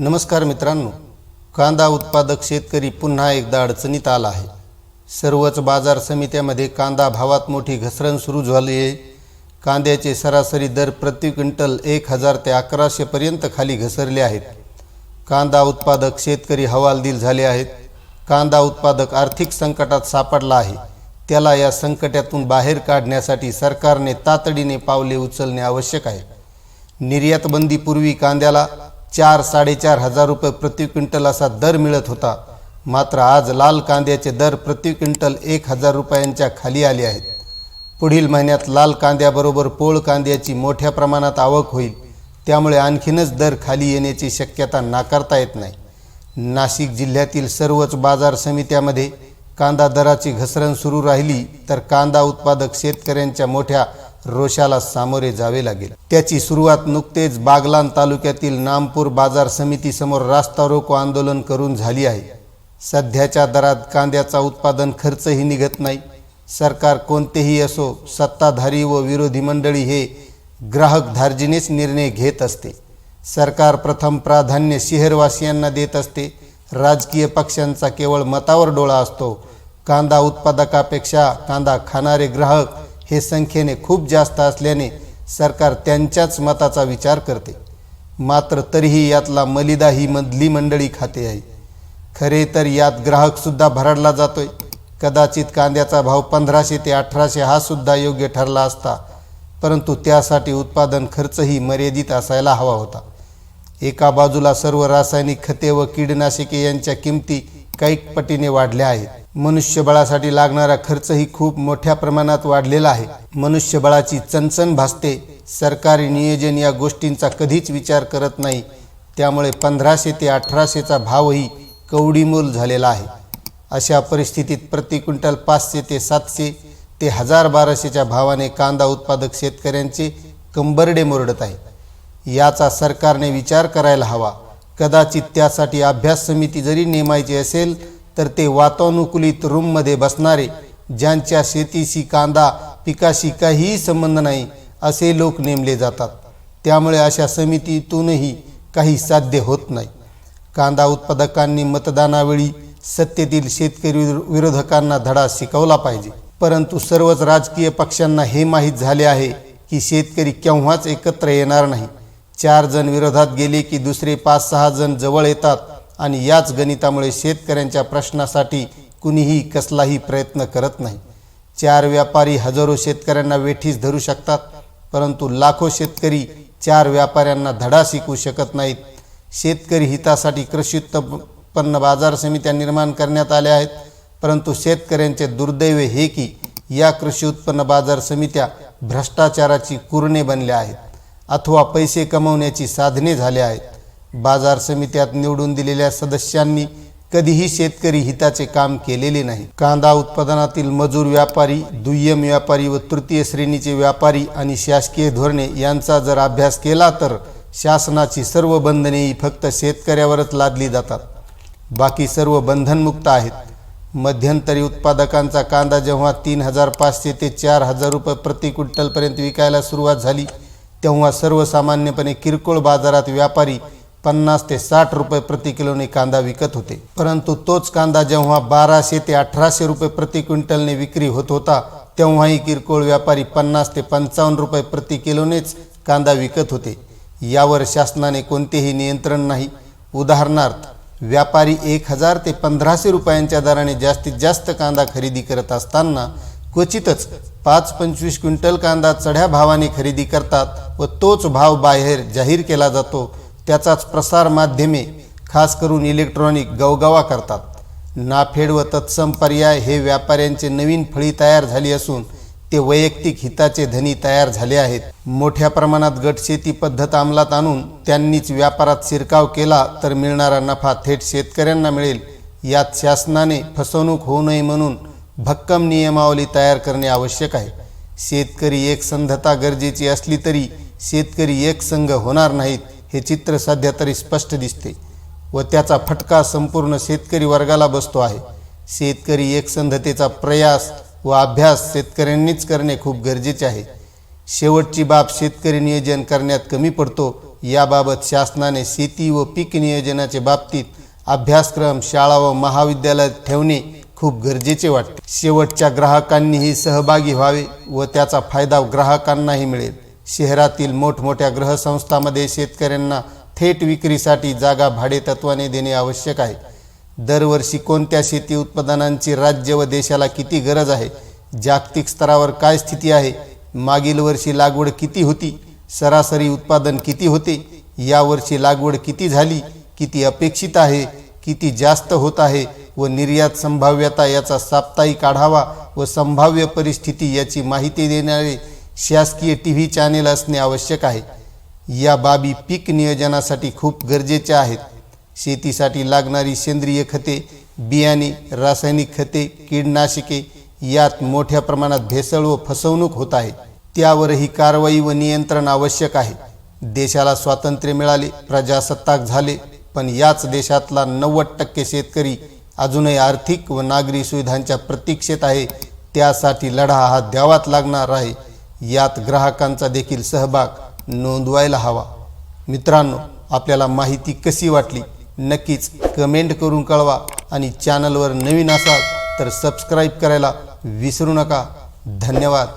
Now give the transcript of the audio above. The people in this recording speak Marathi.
नमस्कार मित्रांनो कांदा उत्पादक शेतकरी पुन्हा एकदा अडचणीत आला आहे. सर्वच बाजार समित्यामध्ये कांदा भावात मोठी घसरण सुरू झाली आहे. कांद्याचे सरासरी दर प्रति क्विंटल एक हजार ते अकराशेपर्यंत खाली घसरले आहेत. कांदा उत्पादक शेतकरी हवालदिल झाले आहेत. कांदा उत्पादक आर्थिक संकटात सापडला आहे. त्याला या संकटातून बाहेर काढण्यासाठी सरकारने तातडीने पावले उचलणे आवश्यक आहे. निर्यातबंदीपूर्वी कांद्याला चार साडेचार हजार रुपये प्रति क्विंटल असा दर मिळत होता. मात्र आज लाल कांद्याचे दर प्रति क्विंटल एक हजार रुपयांच्या खाली आले आहेत. पुढील महिन्यात लाल कांद्याबरोबर पोळ कांद्याची मोठ्या प्रमाणात आवक होईल. त्यामुळे आणखीनच दर खाली येण्याची शक्यता नाकारता येत नाही. नाशिक जिल्ह्यातील सर्वच बाजार समित्यामध्ये कांदा दराची घसरण सुरू राहिली तर कांदा उत्पादक शेतकऱ्यांच्या मोठ्या रोषाला सामोरे जावे लागेल. त्याची सुरुवात नुकतेच बागलान तालुक्यातील नामपूर बाजार समितीसमोर रास्ता रोको आंदोलन करून झाली आहे. सध्याच्या दरात कांद्याचा उत्पादन खर्चही निघत नाही. सरकार कोणतेही असो सत्ताधारी व विरोधी मंडळी हे ग्राहक धार्जिनेच निर्णय घेत असते. सरकार प्रथम प्राधान्य शहरवासियांना देत असते. राजकीय पक्षांचा केवळ मतावर डोळा असतो. कांदा उत्पादकापेक्षा कांदा खाणारे ग्राहक हे संख्येने खूप जास्त असल्याने सरकार त्यांच्याच मताचा विचार करते. मात्र तरीही यातला मलिदा ही मधली मंडळी खाते आहे. खरे तर यात ग्राहकसुद्धा भरडला जातोय. कदाचित कांद्याचा भाव पंधराशे ते अठराशे हा सुद्धा योग्य ठरला असता परंतु त्यासाठी उत्पादन खर्चही मर्यादित असायला हवा होता. एका बाजूला सर्व रासायनिक खते व कीडनाशके यांच्या किमती कैक पटीने वाढल्या आहेत. मनुष्यबळासाठी लागणारा खर्चही खूप मोठ्या प्रमाणात वाढलेला आहे. मनुष्यबळाची चणचण भासते. सरकारी नियोजन या गोष्टींचा कधीच विचार करत नाही. त्यामुळे पंधराशे ते अठराशेचा भावही कवडीमोल झालेला आहे. अशा परिस्थितीत प्रति क्विंटल पाचशे ते सातशे ते हजार बाराशेच्या भावाने कांदा उत्पादक शेतकऱ्यांचे कंबरडे मोरडत आहे. याचा सरकारने विचार करायला हवा. कदाचित त्यासाठी अभ्यास समिती जरी नेमायची असेल तर ते वातानुकूलित रूममध्ये बसणारे ज्यांच्या शेतीशी कांदा पिकाशी काहीही संबंध नाही असे लोक नेमले जातात. त्यामुळे अशा समितीतूनही काही साध्य होत नाही. कांदा उत्पादकांनी मतदानावेळी सत्तेतील शेतकरी विरो- विरोधकांना धडा शिकवला पाहिजे. परंतु सर्वच राजकीय पक्षांना हे माहीत झाले आहे की शेतकरी केव्हाच एकत्र येणार नाही. चार जण विरोधात गेले की दुसरे पाच सहा जण जवळ येतात. आणि याच गणितामुळे शेतकऱ्यांच्या प्रश्नासाठी कुणीही कसलाही प्रयत्न करत नाही. चार व्यापारी हजारो शेतकऱ्यांना वेठीस धरू शकतात परंतु लाखो शेतकरी चार व्यापाऱ्यांना धडा शिकवू शकत नाहीत. शेतकरी हितासाठी कृषी उत्पन्न बाजार समित्या निर्माण करण्यात आल्या आहेत परंतु शेतकऱ्यांचे दुर्दैव हे की या कृषी उत्पन्न बाजार समित्या भ्रष्टाचाराची कुरणे बनल्या आहेत. अथवा पैसे कमवण्याची साधने झाल्या आहेत. बाजार समित्यात निवडून दिलेल्या सदस्यांनी कधीही शेतकरी हिताचे काम केलेले नाही. कांदा उत्पादनातील मजूर व्यापारी दुय्यम व्यापारी व तृतीय श्रेणीचे व्यापारी आणि शासकीय धोरणे यांचा जर अभ्यास केला तर शासनाची सर्व बंधने ही फक्त शेतकऱ्यावरच लादली जातात. बाकी सर्व बंधनमुक्त आहेत. मध्यंतरी उत्पादकांचा कांदा जेव्हा तीन हजार पाचशे ते चार हजार रुपये प्रति क्विंटलपर्यंत विकायला सुरुवात झाली तेव्हा सर्वसामान्यपणे किरकोळ बाजारात व्यापारी पन्नास ते साठ रुपये प्रति किलोने कांदा विकत होते. परंतु तोच कांदा जेव्हा बाराशे ते अठराशे रुपये प्रति क्विंटलने विक्री होत होता तेव्हाही किरकोळ व्यापारी पन्नास ते पंचावन्न रुपये प्रति किलोनेच कांदा विकत होते. यावर शासनाने कोणतेही नियंत्रण नाही. उदाहरणार्थ व्यापारी एक हजार ते पंधराशे रुपयांच्या दराने जास्तीत जास्त कांदा खरेदी करत असताना क्वचितच पाच पंचवीस क्विंटल कांदा चढ्या भावाने खरेदी करतात व तोच भाव बाहेर जाहीर केला जातो. त्याचाच प्रसार माध्यमे खास करून इलेक्ट्रॉनिक गवगवा करतात. नाफेड व तत्सम पर्याय हे व्यापाऱ्यांचे नवीन फळी तयार झाली असून ते वैयक्तिक हिताचे धनी तयार झाले आहेत. मोठ्या प्रमाणात गटशेती पद्धत अंमलात आणून त्यांनीच व्यापारात शिरकाव केला तर मिळणारा नफा थेट शेतकऱ्यांना मिळेल. यात शासनाने फसवणूक होऊ नये म्हणून भक्कम नियमावली तयार करणे आवश्यक आहे. शेतकरी एकसंधता गरजेची असली तरी शेतकरी एकसंघ होणार नाहीत. हे चित्र सध्या तरी स्पष्ट दिसते व त्याचा फटका संपूर्ण शेतकरी वर्गाला बसतो आहे. शेतकरी एकसंधतेचा प्रयास व अभ्यास शेतकऱ्यांनीच करणे खूप गरजेचे आहे. शेवटची बाब शेतकरी नियोजन करण्यात कमी पडतो. याबाबत शासनाने शेती व पीक नियोजनाच्या बाबतीत अभ्यासक्रम शाळा व महाविद्यालयात ठेवणे खूप गरजेचे वाटते. शेवटच्या ग्राहकांनीही सहभागी व्हावे व त्याचा फायदा ग्राहकांनाही मिळेल. शहरातील मोठमोठ्या ग्रहसंस्थांमध्ये शेतकऱ्यांना थेट विक्रीसाठी जागा भाडेतत्वाने देणे आवश्यक आहे. दरवर्षी कोणत्या शेती उत्पादनांची राज्य व देशाला किती गरज आहे? जागतिक स्तरावर काय स्थिती आहे? मागील वर्षी लागवड किती होती? सरासरी उत्पादन किती होते? यावर्षी लागवड किती झाली? किती अपेक्षित आहे? किती जास्त होत आहे? व निर्यात संभाव्यता याचा साप्ताहिक आढावा व संभाव्य परिस्थिती याची माहिती देणारे शासकीय टी व्ही चॅनेल असणे आवश्यक आहे. या बाबी पीक नियोजनासाठी खूप गरजेच्या आहेत. शेतीसाठी लागणारी सेंद्रिय खते बियाणे रासायनिक खते कीडनाशके यात मोठ्या प्रमाणात भेसळ व फसवणूक होत आहे. त्यावरही कारवाई व नियंत्रण आवश्यक आहे. देशाला स्वातंत्र्य मिळाले प्रजासत्ताक झाले पण याच देशातला नव्वद टक्के शेतकरी अजूनही आर्थिक व नागरी सुविधांच्या प्रतीक्षेत आहे. त्यासाठी लढा हा द्यावाच लागणार आहे. यात ग्राहकांचा देखील सहभाग नोंदवायला हवा. मित्रांनो आपल्याला माहिती कशी वाटली? नक्कीच कमेंट करून कळवा आणि चॅनलवर नवीन असाल तर सबस्क्राईब करायला विसरू नका. धन्यवाद.